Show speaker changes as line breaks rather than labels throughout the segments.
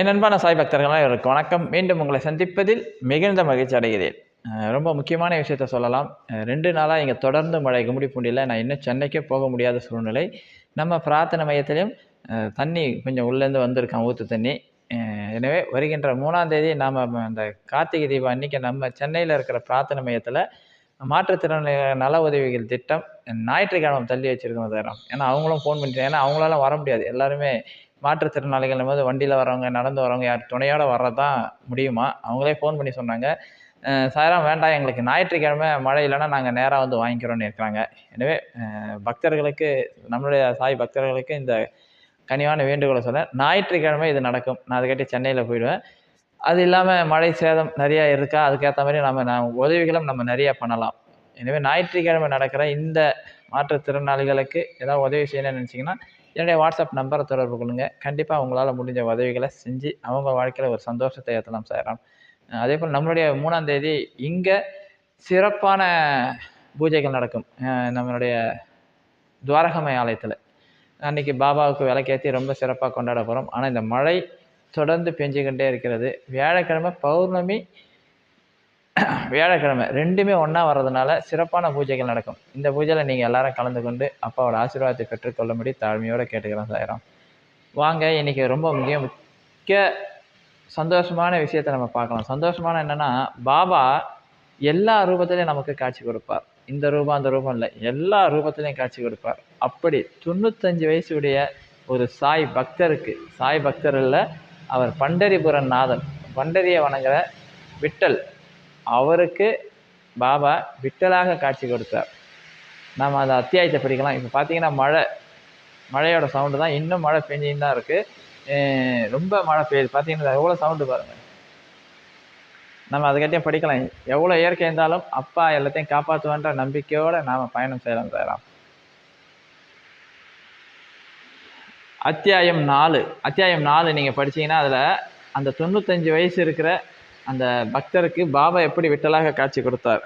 என் அன்பான சாய் பக்தர்களாக இவருக்கு வணக்கம். மீண்டும் உங்களை சந்திப்பதில் மிகுந்த மகிழ்ச்சி அடைகிறேன். ரொம்ப முக்கியமான விஷயத்த சொல்லலாம். ரெண்டு நாளாக இங்கே தொடர்ந்து மழை கும்மிடிப்பூண்டியில் நான் இன்னும் சென்னைக்கே போக முடியாத சூழ்நிலை. நம்ம பிரார்த்தனை மையத்திலையும் தண்ணி கொஞ்சம் உள்ளேருந்து வந்திருக்கான் ஊற்று தண்ணி. எனவே வருகின்ற மூணாம் தேதி நாம் அந்த கார்த்திகை தீபம் அன்னைக்கு நம்ம சென்னையில் இருக்கிற பிரார்த்தனை மையத்தில் மாற்றுத்திறனாளிகள் நல உதவிகள் திட்டம் ஞாயிற்றுக்கிழமை தள்ளி வச்சுருக்கோம் தரம். ஏன்னா அவங்களும் ஃபோன் பண்ணிட்டு ஏன்னா அவங்களால வர முடியாது. எல்லாருமே மாற்றுத்திறனாளிகள் போது வண்டியில் வரவங்க நடந்து வரவங்க யார் துணையோடு வர்றது தான் முடியுமா? அவங்களே ஃபோன் பண்ணி சொன்னாங்க. அஹ் சாயரம் வேண்டாம் எங்களுக்கு ஞாயிற்றுக்கிழமை மழை இல்லைன்னா நாங்கள் நேராக வந்து வாங்கிக்கிறோன்னு இருக்கிறாங்க. எனவே பக்தர்களுக்கு நம்மளுடைய சாய் பக்தர்களுக்கு இந்த கனிவான வேண்டுகோளை சொல்ல ஞாயிற்றுக்கிழமை இது நடக்கும். நான் அதுக்காட்டி சென்னையில் போயிடுவேன். அது இல்லாமல் மழை சேதம் நிறையா இருக்கா? அதுக்கேற்ற மாதிரி நம்ம நான் உதவிகளும் நம்ம நிறையா பண்ணலாம். எனவே ஞாயிற்றுக்கிழமை நடக்கிற இந்த மாற்றுத்திறனாளிகளுக்கு ஏதாவது உதவி செய்யணும்னு நினச்சிங்கன்னா என்னுடைய வாட்ஸ்அப் நம்பரை தொடர்பு கொள்ளுங்கள் கண்டிப்பாக உங்களால் முடிஞ்ச உதவிகளை செஞ்சு அவங்க வாழ்க்கையில் ஒரு சந்தோஷத்தை ஏற்றலாம் செய்யலாம் அதே போல் நம்மளுடைய மூணாம் தேதி இங்கே சிறப்பான பூஜைகள் நடக்கும். நம்மளுடைய துவாரகமய ஆலயத்தில். அன்றைக்கி பாபாவுக்கு விளக்கேற்றி ரொம்ப சிறப்பாக கொண்டாட போகிறோம் ஆனால் இந்த மழை தொடர்ந்து பெஞ்சுக்கிட்டே இருக்கிறது. வியாழக்கிழமை பௌர்ணமி வியாழக்கிழமை ரெண்டுமே ஒன்றா வர்றதுனால சிறப்பான பூஜைகள் நடக்கும். இந்த பூஜையில் நீங்கள் எல்லாரும் கலந்து கொண்டு அப்பாவோட ஆசீர்வாதத்தை பெற்றுக்கொள்ளும்படி தாழ்மையோடு கேட்டுக்கிறேன் சாயிரம். வாங்க இன்றைக்கி ரொம்ப முக்கிய முக்கிய சந்தோஷமான விஷயத்தை நம்ம பார்க்கலாம். சந்தோஷமான என்னென்னா பாபா எல்லா ரூபத்திலையும் நமக்கு காட்சி கொடுப்பார். இந்த ரூபம் அந்த ரூபம் இல்லை. எல்லா ரூபத்திலையும் காட்சி கொடுப்பார். அப்படி தொண்ணூத்தஞ்சு வயசுடைய ஒரு சாய் பக்தருக்கு சாய் பக்தர் இல்லை அவர் பண்டரிபுரன் நாதன். பண்டரியை வணங்குற விட்டல். அவருக்கு பாபா விட்டலாக காட்சி கொடுத்தார். நாம் அந்த அத்தியாயத்தை படிக்கலாம். இப்போ பார்த்தீங்கன்னா மழை மழையோட சவுண்டு தான். இன்னும் மழை பெஞ்சின்னு தான் இருக்குது ரொம்ப மழை பெய்யுது. பார்த்தீங்கன்னா எவ்வளோ சவுண்டு பாருங்கள் நம்ம அதுக்கிட்டே படிக்கலாம். எவ்வளோ இயற்கை இருந்தாலும் அப்பா எல்லாத்தையும் காப்பாற்றுவான்ற நம்பிக்கையோடு நாம் பயணம் செய்யலாம் செய்யலாம் அத்தியாயம் நாலு. அத்தியாயம் நாலு நீங்கள் படிச்சீங்கன்னா அதில் அந்த தொண்ணூத்தஞ்சு வயசு இருக்கிற அந்த பக்தருக்கு பாபா எப்படி விட்டலாக காட்சி கொடுத்தார்?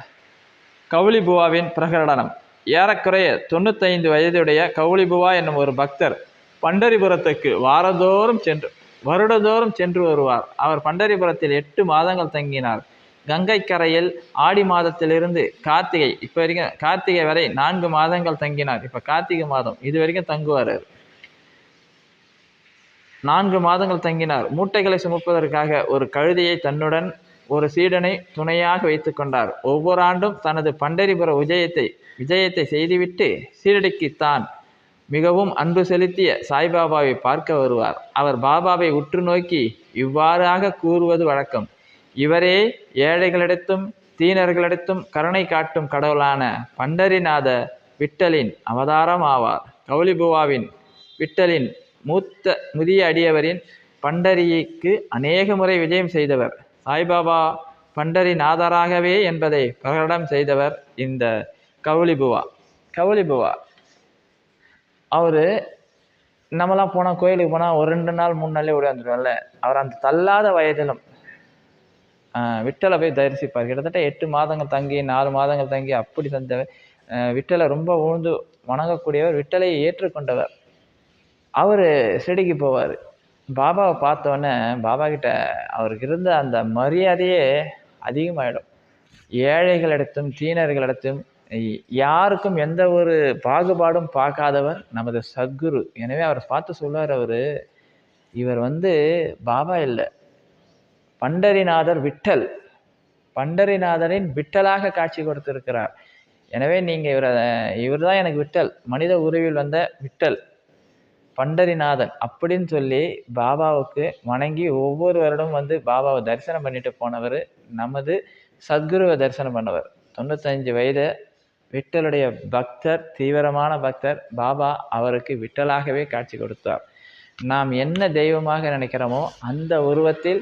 கவுளிபுவாவின் பிரகடனம். ஏறக்குறைய தொண்ணூத்தைந்து வயதுடைய கவுளிபுவா என்னும் ஒரு பக்தர் பண்டரிபுரத்துக்கு வாரந்தோறும் சென்று வருடந்தோறும் சென்று வருவார். அவர் பண்டரிபுரத்தில் எட்டு மாதங்கள் தங்கினார். கங்கை கரையில் ஆடி மாதத்திலிருந்து கார்த்திகை இப்போ வரைக்கும் கார்த்திகை வரை நான்கு மாதங்கள் தங்கினார். இப்போ கார்த்திகை மாதம் இது வரைக்கும் தங்குவார் நான்கு மாதங்கள் தங்கினார். மூட்டைகளை சுமப்பதற்காக ஒரு கழுதையை தன்னுடன் ஒரு சீடனை துணையாக வைத்து கொண்டார். ஒவ்வொரு ஆண்டும் தனது பண்டரிபுர விஜயத்தை விஜயத்தை செய்துவிட்டு சீரடிக்கு தான் மிகவும் அன்பு செலுத்திய சாய்பாபாவை பார்க்க வருவார். அவர் பாபாவை உற்று நோக்கி இவ்வாறாக கூறுவது வழக்கம். இவரே ஏழைகளிடத்தும் தீனர்களிடத்தும் கருணை காட்டும் கடவுளான பண்டரிநாத விட்டலின் அவதாரம் ஆவார். கௌலிபுவாவின் விட்டலின் மூத்த முதிய அடியவரின் பண்டரிக்கு அநேக முறை விஜயம் செய்தவர். சாய்பாபா பண்டரி நாதராகவே என்பதை பிரகடனம் செய்தவர் இந்த கவுலிபுவா கவுலிபுவா அவர் நம்மலாம் போனால் கோயிலுக்கு போனால் ஒரு ரெண்டு நாள் மூணு நாளே ஓடியாந்துருவோம்ல அவர் அந்த தள்ளாத வயதிலும் விட்டலை போய் தரிசிப்பார். கிட்டத்தட்ட எட்டு மாதங்கள் தங்கி நாலு மாதங்கள் தங்கி அப்படி தந்தவர். விட்டலை ரொம்ப உழுந்து வணங்கக்கூடியவர் விட்டலை ஏற்றுக்கொண்டவர். அவர் செடிக்கு போவார். பாபாவை பார்த்தோன்னே பாபா கிட்ட அவருக்கு இருந்த அந்த மரியாதையே அதிகமாயிடும். ஏழைகளிடத்தும் தீனர்களிடத்தும் யாருக்கும் எந்த ஒரு பாகுபாடும் பார்க்காதவர் நமது சத்குரு. எனவே அவர் பார்த்து சொல்லுவார் அவர் இவர் வந்து பாபா இல்லை. பண்டரிநாதர் விட்டல். பண்டரிநாதரின் விட்டலாக காட்சி கொடுத்திருக்கிறார். எனவே நீங்கள் இவரை இவர் தான் எனக்கு விட்டல். மனித உருவில் வந்த விட்டல். பண்டரிநாதன் அப்படின்னு சொல்லி பாபாவுக்கு வணங்கி ஒவ்வொரு வருடமும் வந்து பாபாவை தரிசனம் பண்ணிட்டு போனவர் நமது சத்குருவை தரிசனம் பண்ணவர். தொண்ணூத்தஞ்சு வயது விட்டலுடைய பக்தர் தீவிரமான பக்தர் பாபா அவருக்கு விட்டலாகவே காட்சி கொடுத்தார். நாம் என்ன தெய்வமாக நினைக்கிறோமோ அந்த உருவத்தில்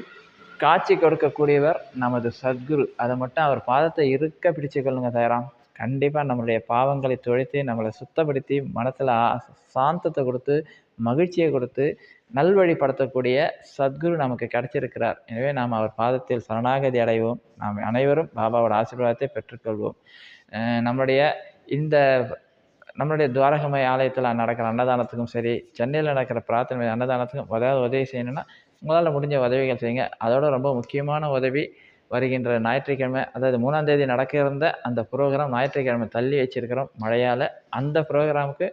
காட்சி கொடுக்கக்கூடியவர் நமது சத்குரு. அதை மட்டும் அவர் பாதத்தை இருக்க பிடிச்சு கொள்ளுங்க தயாராம். கண்டிப்பாக நம்மளுடைய பாவங்களை தொழித்து நம்மளை சுத்தப்படுத்தி மனத்தில் சாந்தத்தை கொடுத்து மகிழ்ச்சியை கொடுத்து நல்வழிப்படுத்தக்கூடிய சத்குரு நமக்கு கிடைச்சிருக்கிறார் எனவே நாம் அவர் பாதத்தில் சரணாகதி அடைவோம். நாம் அனைவரும் பாபாவோட ஆசீர்வாதத்தை பெற்றுக்கொள்வோம். நம்முடைய இந்த நம்மளுடைய துவாரகமய ஆலயத்தில் நடக்கிற அன்னதானத்துக்கும் சரி சென்னையில் நடக்கிற பிரார்த்தனை அன்னதானத்துக்கும் ஏதாவது உதவி செய்யணும்னா உங்களால் முடிஞ்ச உதவிகள் செய்யுங்க. அதோட ரொம்ப முக்கியமான உதவி வருகின்ற ஞாயிற்றுக்கிழமை அதாவது மூணாம் தேதி நடக்க இருந்த அந்த ப்ரோக்ராம் ஞாயிற்றுக்கிழமை தள்ளி வச்சிருக்கிறோம். மழையால் அந்த ப்ரோக்ராமுக்கு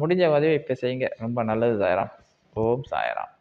முடிஞ்ச உதவி இப்போ செய்யுங்க. ரொம்ப நல்லது சாய்ராம். ஓம் சாய்ராம்.